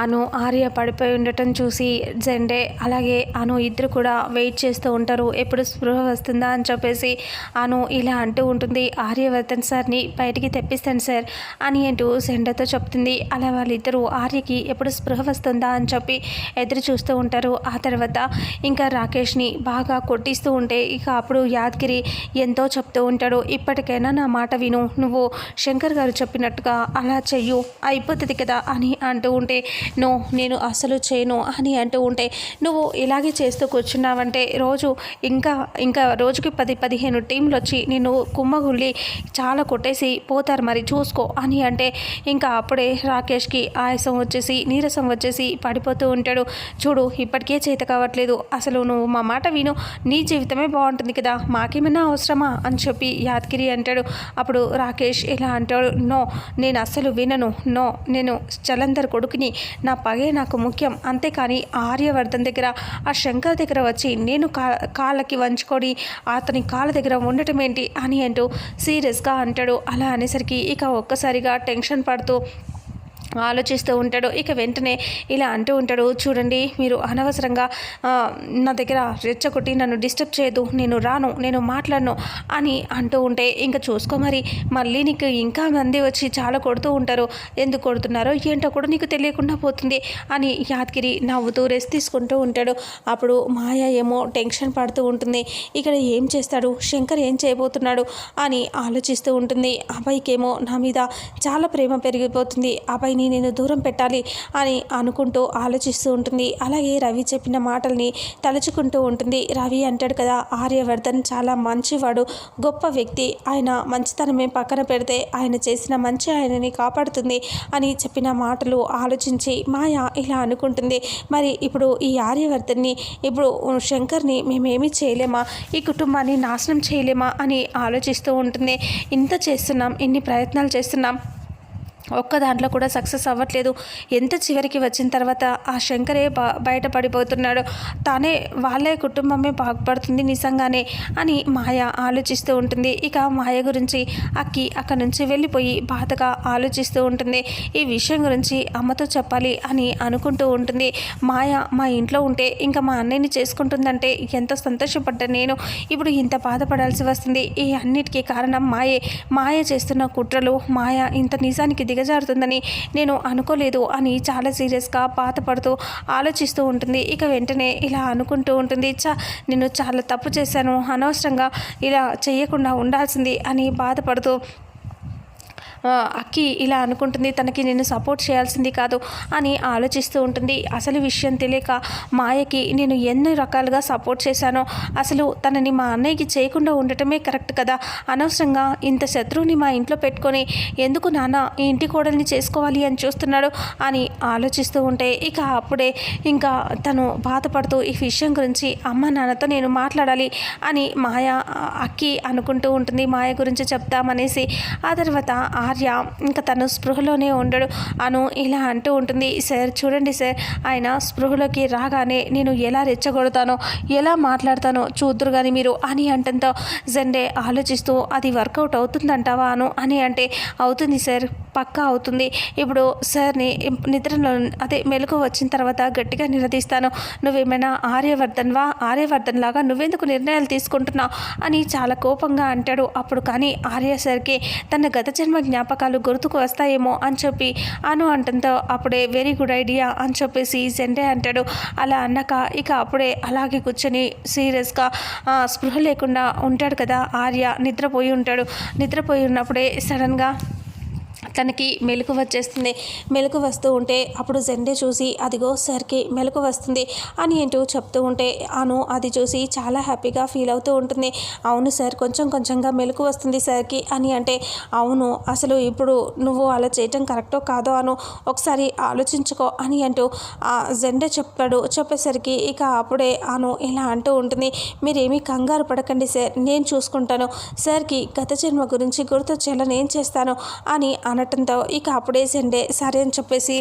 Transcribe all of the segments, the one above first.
అను ఆర్య పడిపోయి ఉండటం చూసి జెండే అలాగే అను ఇద్దరు కూడా వెయిట్ చేస్తూ ఉంటారు. ఎప్పుడు స్పృహ వస్తుందా అని చెప్పేసి అను ఇలా అంటూ ఉంటుంది. ఆర్యవర్ధన్ సార్ని బయటికి తెప్పిస్తాను సార్ అని అంటూ జెండతో చెప్తుంది. అలా వాళ్ళిద్దరూ ఆర్యకి ఎప్పుడు స్పృహ వస్తుందా అని చెప్పి ఎదురు చూస్తూ ఉంటారు. ఆ తర్వాత ఇంకా రాకేష్ని బాగా కొట్టిస్తూ ఉంటే ఇక అప్పుడు యాదగిరి ఎంతో చెప్తూ ఉంటాడు. ఇప్పటికైనా నా మాట విను నువ్వు శంకర్ గారు చెప్పినట్టుగా అలా చెయ్యు అయిపోతుంది కదా అని అంటూ ఉంటే నో నేను అసలు చేయను అని అంటూ ఉంటే నువ్వు ఇలాగే చేస్తూ కూర్చున్నావంటే రోజు ఇంకా ఇంకా రోజుకి పది పదిహేను టీంలు వచ్చి నేను కుమ్మగుళ్ళి చాలా కొట్టేసి పోతారు మరి చూసుకో అని అంటే ఇంకా అప్పుడే రాకేష్కి ఆయాసం వచ్చేసి నీరసం వచ్చేసి పడిపోతూ ఉంటాడు. చూడు ఇప్పటికే చేత కావట్లేదు. అసలు నువ్వు మా మాట విను. నీ జీవితమే బాగుంటుంది కదా. మాకేమైనా అవసరమా? అని చెప్పి యాదగిరి అంటాడు. అప్పుడు రాకేష్ ఇలా అంటాడు నో నేను అస్సలు వినను. నో నేను చలందర్ కొడుకుని నా పగే నాకు ముఖ్యం. అంతేకాని ఆర్యవర్ధన్ దగ్గర ఆ శంకర్ దగ్గర వచ్చి నేను కా కాళ్ళకి వంచుకొని అతని కాళ్ళ దగ్గర ఉండటం ఏంటి అని అంటూ సీరియస్గా అంటాడు. అలా అనేసరికి ఇక ఒక్కసారిగా టెన్షన్ పడుతూ ఆలోచిస్తూ ఉంటాడు. ఇక వెంటనే ఇలా అంటూ ఉంటాడు చూడండి మీరు అనవసరంగా నా దగ్గర రెచ్చగొట్టి నన్ను డిస్టర్బ్ చేయదు నేను రాను నేను మాట్లాడను అని అంటూ ఉంటే ఇంకా చూసుకో మరి. మళ్ళీ నీకు ఇంకా మంది వచ్చి చాలా కొడుతూ ఉంటారు. ఎందుకు కొడుతున్నారో ఏంటో కూడా నీకు తెలియకుండా పోతుంది అని యాదగిరి నవ్వుతూ రెస్ట్ తీసుకుంటూ ఉంటాడు. అప్పుడు మాయ ఏమో టెన్షన్ పడుతూ ఉంటుంది. ఇక్కడ ఏం చేస్తాడు? శంకర్ ఏం చేయబోతున్నాడు? అని ఆలోచిస్తూ ఉంటుంది. అబ్బాయికేమో నా మీద చాలా ప్రేమ పెరిగిపోతుంది. అబ్బాయిని రవిని నేను దూరం పెట్టాలి అని అనుకుంటూ ఆలోచిస్తూ ఉంటుంది. అలాగే రవి చెప్పిన మాటల్ని తలుచుకుంటూ ఉంటుంది. రవి అంటాడు కదా ఆర్యవర్ధన్ చాలా మంచివాడు గొప్ప వ్యక్తి. ఆయన మంచితనమే పక్కన పెడితే ఆయన చేసిన మంచి ఆయనని కాపాడుతుంది అని చెప్పిన మాటలు ఆలోచించి మాయ ఇలా అనుకుంటుంది. మరి ఇప్పుడు ఈ ఆర్యవర్ధన్ని ఇప్పుడు శంకర్ని మేమేమీ చేయలేమా? ఈ కుటుంబాన్ని నాశనం చేయలేమా? అని ఆలోచిస్తూ ఉంటుంది. ఇంత చేస్తున్నాం ఇన్ని ప్రయత్నాలు చేస్తున్నాం. ఒక్క దాంట్లో కూడా సక్సెస్ అవ్వట్లేదు. ఎంత చివరికి వచ్చిన తర్వాత ఆ శంకరే బయటపడిపోతున్నాడు. తానే వాళ్ళే కుటుంబమే బాగుపడుతుంది నిజంగానే అని మాయ ఆలోచిస్తూ ఉంటుంది. ఇక మాయ గురించి అక్కి అక్కడి నుంచి వెళ్ళిపోయి బాధగా ఆలోచిస్తూ ఉంటుంది. ఈ విషయం గురించి అమ్మతో చెప్పాలి అని అనుకుంటూ ఉంటుంది. మాయ మా ఇంట్లో ఉంటే ఇంకా మా అన్నయ్యని చేసుకుంటుందంటే ఎంత సంతోషపడ్డా నేను. ఇప్పుడు ఇంత బాధపడాల్సి వస్తుంది. ఈ అన్నిటికీ కారణం మాయే. మాయ చేస్తున్న కుట్రలు మాయ ఇంత నిజానికి దిగ దిగజారుతుందని నేను అనుకోలేదు అని చాలా సీరియస్గా బాధపడుతూ ఆలోచిస్తూ ఉంటుంది. ఇక వెంటనే ఇలా అనుకుంటూ ఉంటుంది. చా నేను చాలా తప్పు చేశాను. అనవసరంగా ఇలా చేయకుండా ఉండాల్సింది అని బాధపడుతూ అక్కి ఇలా అనుకుంటుంది తనకి నేను సపోర్ట్ చేయాల్సింది కాదు అని ఆలోచిస్తూ ఉంటుంది. అసలు విషయం తెలియక మాయకి నేను ఎన్ని రకాలుగా సపోర్ట్ చేశానో అసలు తనని మా అన్నయ్యకి చేయకుండా ఉండటమే కరెక్ట్ కదా? అనవసరంగా ఇంత శత్రువుని మా ఇంట్లో పెట్టుకొని ఎందుకు నాన్న ఈ ఇంటి కోడల్ని చేసుకోవాలి అని చూస్తున్నాడు అని ఆలోచిస్తూ ఉంటే ఇక అప్పుడే ఇంకా తను బాధపడుతూ ఈ విషయం గురించి అమ్మ నాన్నతో నేను మాట్లాడాలి అని మాయ అక్కి అనుకుంటూ ఉంటుంది. మాయ గురించి చెప్తామనేసి ఆ తర్వాత ఆర్య ఇంకా తను స్పృహలోనే ఉండడు. అను ఇలా అంటూ ఉంటుంది. సార్ చూడండి సార్ ఆయన స్పృహలోకి రాగానే నేను ఎలా రెచ్చగొడతానో ఎలా మాట్లాడతానో చూద్దరు కానీ మీరు అని అంటంతో జెండే ఆలోచిస్తూ అది వర్కౌట్ అవుతుందంటావా అను అని అంటే అవుతుంది సార్. పక్కా అవుతుంది. ఇప్పుడు సార్ని నిద్రలో అదే మెలకు వచ్చిన తర్వాత గట్టిగా నిలదీస్తాను. నువ్వేమైనా ఆర్యవర్ధన్వా? ఆర్యవర్ధన్ లాగా నువ్వెందుకు నిర్ణయాలు తీసుకుంటున్నావు? అని చాలా కోపంగా అంటాడు. అప్పుడు కానీ ఆర్య సార్కి తన గత జన్మ జ్ఞాపకాలు గుర్తుకు వస్తాయేమో? అని చెప్పి అను అంటంతో అప్పుడే వెరీ గుడ్ ఐడియా అని చెప్పేసి జెండే అంటాడు. అలా అన్నాక ఇక అప్పుడే అలాగే కూర్చొని సీరియస్గా స్పృహ లేకుండా ఉంటాడు కదా ఆర్య. నిద్రపోయి ఉంటాడు. నిద్రపోయి ఉన్నప్పుడే సడన్గా తనకి మెలకు వచ్చేస్తుంది. మెలకు వస్తూ ఉంటే అప్పుడు జెండే చూసి అదిగో సార్కి మెలకు వస్తుంది అని ఏంటో చెప్తూ ఉంటే అను అది చూసి చాలా హ్యాపీగా ఫీల్ అవుతూ ఉంటుంది. అవును సార్ కొంచెం కొంచెంగా మెలకు వస్తుంది సార్కి అని అంటే అవును అసలు ఇప్పుడు నువ్వు అలా చేయటం కరెక్టో కాదో అను ఒకసారి ఆలోచించుకో అని అంటూ ఆ జెండే చెప్పాడు. చెప్పేసరికి ఇక అప్పుడే అను ఇలా అంటూ ఉంటుంది. మీరేమీ కంగారు పడకండి సార్ నేను చూసుకుంటాను. సార్కి గత జన్మ గురించి గుర్తొచ్చేలా నేను చేస్తాను అని అన అనటంతో ఇక అప్పుడే సండే సరే అని చెప్పేసి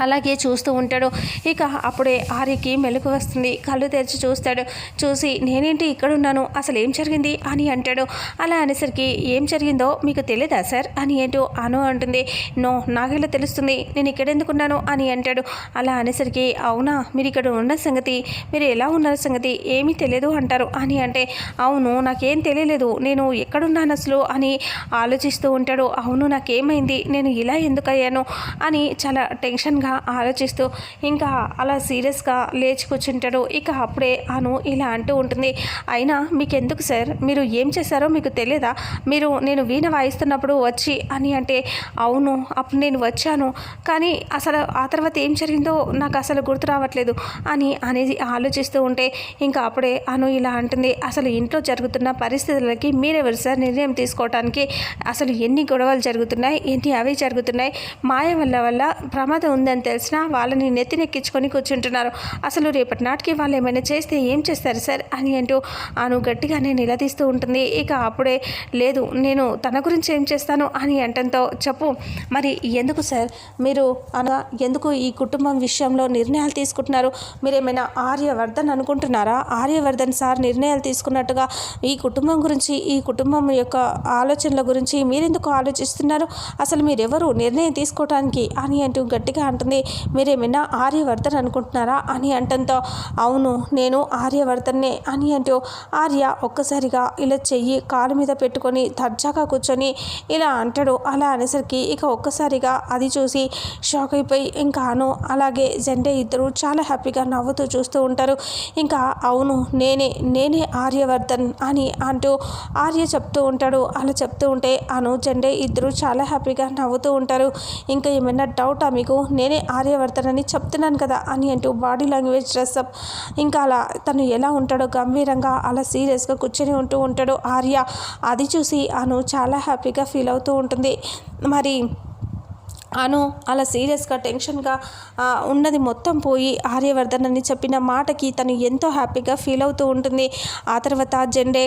అలాగే చూస్తూ ఉంటాడు. ఇక అప్పుడే ఆర్యకి మెలకు వస్తుంది. కళ్ళు తెరిచి చూస్తాడు. చూసి నేనేంటి ఇక్కడ ఉన్నాను అసలు ఏం జరిగింది? అని అంటాడు. అలా అనేసరికి ఏం జరిగిందో మీకు తెలియదా సార్? అని ఏంటో అను అంటుంది. నో నాకెలా తెలుస్తుంది? నేను ఇక్కడ ఎందుకున్నాను? అని అంటాడు. అలా అనేసరికి అవునా మీరు ఇక్కడ ఉన్న సంగతి మీరు ఎలా ఉన్నారు సంగతి? ఏమీ తెలియదు అంటారు. అని అంటే అవును నాకేం తెలియలేదు. నేను ఎక్కడున్నాను అసలు? అని ఆలోచిస్తూ ఉంటాడు. అవును నాకేమైంది? నేను ఇలా ఎందుకు అయ్యాను? అని చాలా టెన్షన్గా ఆలోచిస్తూ ఇంకా అలా సీరియస్గా లేచి కూర్చుంటాడు. ఇక అప్పుడే అను ఇలా అంటూ ఉంటుంది. అయినా మీకు ఎందుకు సార్? మీరు ఏం చేశారో మీకు తెలియదా మీరు నేను వీణ వాయిస్తున్నప్పుడు వచ్చి అని అంటే అవును అప్పుడు నేను వచ్చాను. కానీ అసలు ఆ తర్వాత ఏం జరిగిందో నాకు అసలు గుర్తు రావట్లేదు అని అనేది ఆలోచిస్తూ ఉంటే ఇంకా అప్పుడే అను ఇలా అంటుంది. అసలు ఇంట్లో జరుగుతున్న పరిస్థితులకి మీరెవరు సార్ నిర్ణయం తీసుకోవడానికి అసలు ఎన్ని గొడవలు జరుగుతున్నాయి? ఎన్ని అవి జరుగుతున్నాయి? మాయ వల్ల వల్ల ప్రమాదం ఉందని తెలిసినా వాళ్ళని నెత్తినెక్కించుకొని కూర్చుంటున్నారు. అసలు రేపటి నాటికి వాళ్ళు ఏమైనా చేస్తే ఏం చేస్తారు సార్? అని అంటూ అను గట్టిగానే నిలదీస్తూ ఉంటుంది. ఇక అప్పుడే లేదు నేను తన గురించి ఏం చేస్తాను అని అంటంతో చెప్పు. మరి ఎందుకు సార్? మీరు అనగా ఎందుకు ఈ కుటుంబం విషయంలో నిర్ణయాలు తీసుకుంటున్నారు? మీరు ఏమైనా ఆర్యవర్ధన్ అనుకుంటున్నారా? ఆర్యవర్ధన్ సార్ నిర్ణయాలు తీసుకున్నట్టుగా ఈ కుటుంబం గురించి ఈ కుటుంబం యొక్క ఆలోచనల గురించి మీరెందుకు ఆలోచిస్తున్నారు? అసలు మీరెవరు నిర్ణయం తీసుకోవటానికి? అని అంటూ గట్టిగా అంటుంది మీరేమైనా ఆర్యవర్ధన్ అనుకుంటున్నారా అని అంటంతో అవును నేను ఆర్యవర్ధన్నే అని అంటూ ఆర్య ఒక్కసారిగా ఇలా చెయ్యి కాలు మీద పెట్టుకొని దర్జాగా కూర్చొని ఇలా అంటాడు. అలా అనేసరికి ఇక ఒక్కసారిగా అది చూసి షాక్ అయిపోయి ఇంకా అను. అలాగే జెండే ఇద్దరు చాలా హ్యాపీగా నవ్వుతూ చూస్తూ ఉంటారు. ఇంకా అవును నేనే నేనే ఆర్యవర్ధన్ అని అంటూ ఆర్య చెప్తూ ఉంటాడు. అలా చెప్తూ ఉంటే అను జెండే ఇద్దరు చాలా హ్యాపీగా నవ్వుతూ ఉంటారు. ఇంకా ఏమైనా డౌటా మీకు? నేనే ఆర్యవర్ధన్ అని చెప్తున్నాను కదా అని అంటూ బాడీ లాంగ్వేజ్ డ్రెస్అప్ ఇంకా అలా తను ఎలా ఉంటాడో గంభీరంగా అలా సీరియస్గా కూర్చొని ఉంటూ ఉంటాడు ఆర్య అది చూసి అను చాలా హ్యాపీగా ఫీల్ అవుతూ ఉంటుంది. మరి అను అలా సీరియస్గా టెన్షన్గా ఉన్నది మొత్తం పోయి ఆర్యవర్ధన్ అని చెప్పిన మాటకి తను ఎంతో హ్యాపీగా ఫీల్ అవుతూ ఉంటుంది. ఆ తర్వాత జెండే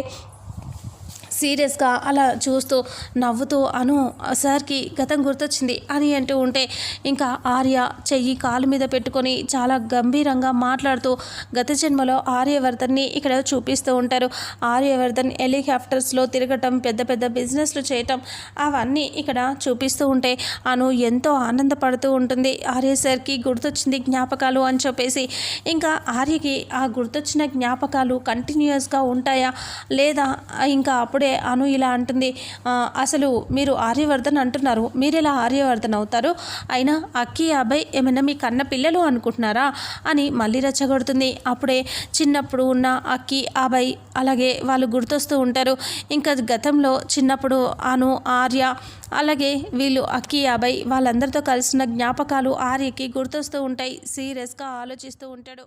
సీరియస్గా అలా చూస్తూ నవ్వుతూ అను సార్కి గతం గుర్తొచ్చింది అని అంటూ ఉంటే ఇంకా ఆర్య చెయ్యి కాలు మీద పెట్టుకొని చాలా గంభీరంగా మాట్లాడుతూ గత జన్మలో ఆర్యవర్ధన్ని ఇక్కడ చూపిస్తూ ఉంటారు. ఆర్యవర్ధన్ హెలికాప్టర్స్లో తిరగటం పెద్ద పెద్ద బిజినెస్లు చేయటం అవన్నీ ఇక్కడ చూపిస్తూ ఉంటే అను ఎంతో ఆనందపడుతూ ఉంటుంది. ఆర్య సార్కి గుర్తొచ్చింది జ్ఞాపకాలు అని చెప్పేసి ఇంకా ఆర్యకి ఆ గుర్తొచ్చిన జ్ఞాపకాలు కంటిన్యూస్గా ఉంటాయా? లేదా ఇంకా అప్పుడే అప్పుడే అను ఇలా అంటుంది. అసలు మీరు ఆర్యవర్ధన్ అంటున్నారు. మీరు ఎలా ఆర్యవర్ధన్ అవుతారు? అయినా అక్కి అబ్బాయి ఏమైనా మీ కన్న పిల్లలు అనుకుంటున్నారా? అని మళ్ళీ రెచ్చగొడుతుంది. అప్పుడే చిన్నప్పుడు ఉన్న అక్కి అబ్బాయి అలాగే వాళ్ళు గుర్తొస్తూ ఉంటారు. ఇంకా గతంలో చిన్నప్పుడు అను ఆర్య అలాగే వీళ్ళు అక్కి అబ్బాయి వాళ్ళందరితో కలిసిన జ్ఞాపకాలు ఆర్యకి గుర్తొస్తూ ఉంటాయి. సీరియస్గా ఆలోచిస్తూ ఉంటాడు.